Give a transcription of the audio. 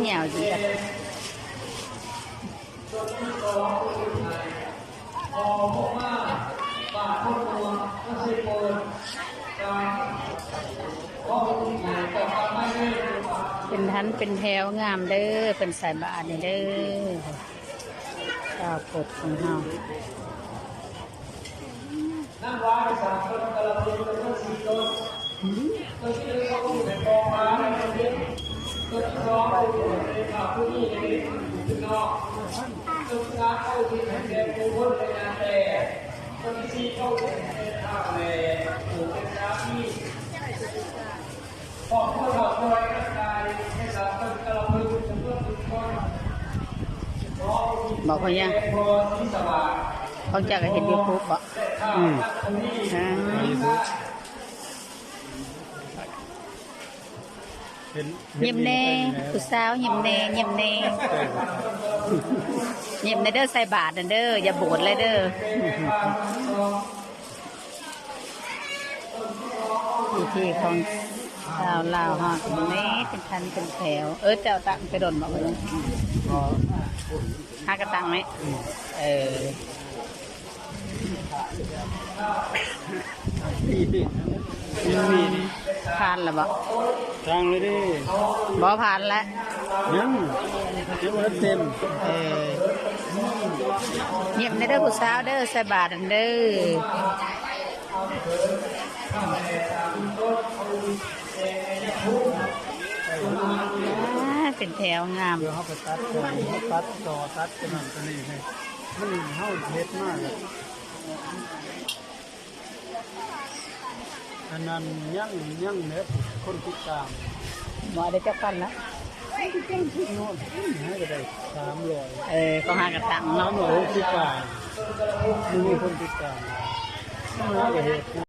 เหนียวจริงเป็นทันเป็นแถวงามเด้อเป็นสายบาทเด้อชาวกดของเฮานั่งร้านสามคนกระพุ้งต้นสี่ต้นต้นที่เขาอยู่ในกองไม้ต้นที่ต้นที่สองเขาอยู่ ในป่าพื้นที่ในที่นอกต้นที่สามเขาอยู่ในแดนปูบนในงานแต่ต้นที่สี่เขาอยู่ในท่าแหล่ปลูกเป็นน้ำที่บอกเพื่อบอกคอยร่างกายให้สามต้นกระพุ้งจำนวนทุกคนบอกเขายังพอที่สว่างเขาจะก็เห็นยูทูบบ่อืมตรงนี้อ่า เห็น ยิ้มแน่ผู้สาวยิ้มแน่ยิ้มแน่ยิ้มในเด้อใส่บาทนั่นเด้ออย่าโบดเลยเด้อพิธีของชาวลาวฮะแม่เป็นทันเป็นแถว เออเจ้าตังไปโดนบอกเลยหากระตังไหมเออปีดิอืม ผ่านแล้วบ่ทางเลยดิบ่ผ่านแล้วยังยังไม่เต็มเออเงียบในเด้อผู้สาวเด้อใส่บาทนั่นเด้ออ่าเป็นแถวงามเดี๋ยวเขาไปตัดก่อนเขาตัดต่อตัดกันนั่นกันนี่ให้มันเฮาเฮ็ดมากอะ อันนั้นยังยังเน็ตคนติดตามหมอได้จักปันแล้วโน่นให้ก็ได้สามร้อยเออก็หากระตังสาเนาะ มร้อยหกสิบบาทมีคนติดตามน้าก็เฮ็ด